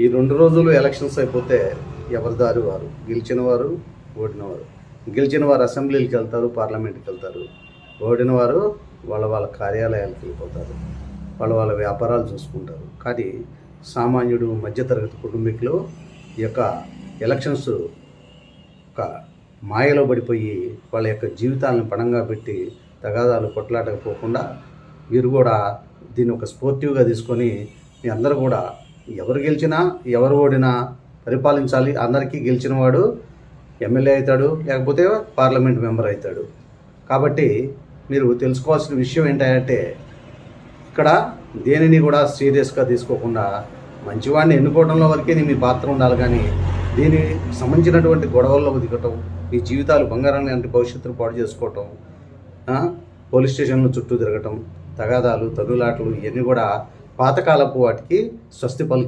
ఈ రెండు రోజులు ఎలక్షన్స్ అయిపోతే ఎవరి దారి వారు గెలిచిన వారు ఓడినవారు. గెలిచిన వారు అసెంబ్లీలకు వెళ్తారు పార్లమెంట్కి వెళ్తారు. ఓడిన వారు వాళ్ళ వాళ్ళ కార్యాలయాలకు వెళ్ళిపోతారు. వాళ్ళ వాళ్ళ వ్యాపారాలు చూసుకుంటారు. కానీ సామాన్యుడు మధ్యతరగతి కుటుంబీకులు ఈ యొక్క ఎలక్షన్స్ ఒక మాయలో పడిపోయి వాళ్ళ యొక్క జీవితాలను పణంగా పెట్టి తగాదాలు కొట్లాటకపోకుండా మీరు కూడా దీన్ని ఒక స్పోర్టివ్గా తీసుకొని మీ అందరూ కూడా ఎవరు గెలిచినా ఎవరు ఓడినా పరిపాలించాలి. అందరికీ గెలిచిన వాడు ఎమ్మెల్యే అవుతాడు లేకపోతే పార్లమెంట్ మెంబర్ అవుతాడు. కాబట్టి మీరు తెలుసుకోవాల్సిన విషయం ఏంటంటే ఇక్కడ దేనిని కూడా సీరియస్గా తీసుకోకుండా మంచివాడిని ఎన్నుకోవడంలో వరకే మీ పాత్ర ఉండాలి. కానీ దీనికి సంబంధించినటువంటి గొడవల్లో దిగటం మీ జీవితాలు బంగారం లాంటి భవిష్యత్తును పాడు చేసుకోవటం పోలీస్ స్టేషన్ల చుట్టూ తిరగటం తగాదాలు తగులాటలు ఇవన్నీ కూడా పాతకాలపు వాటికి స్వస్తి పలు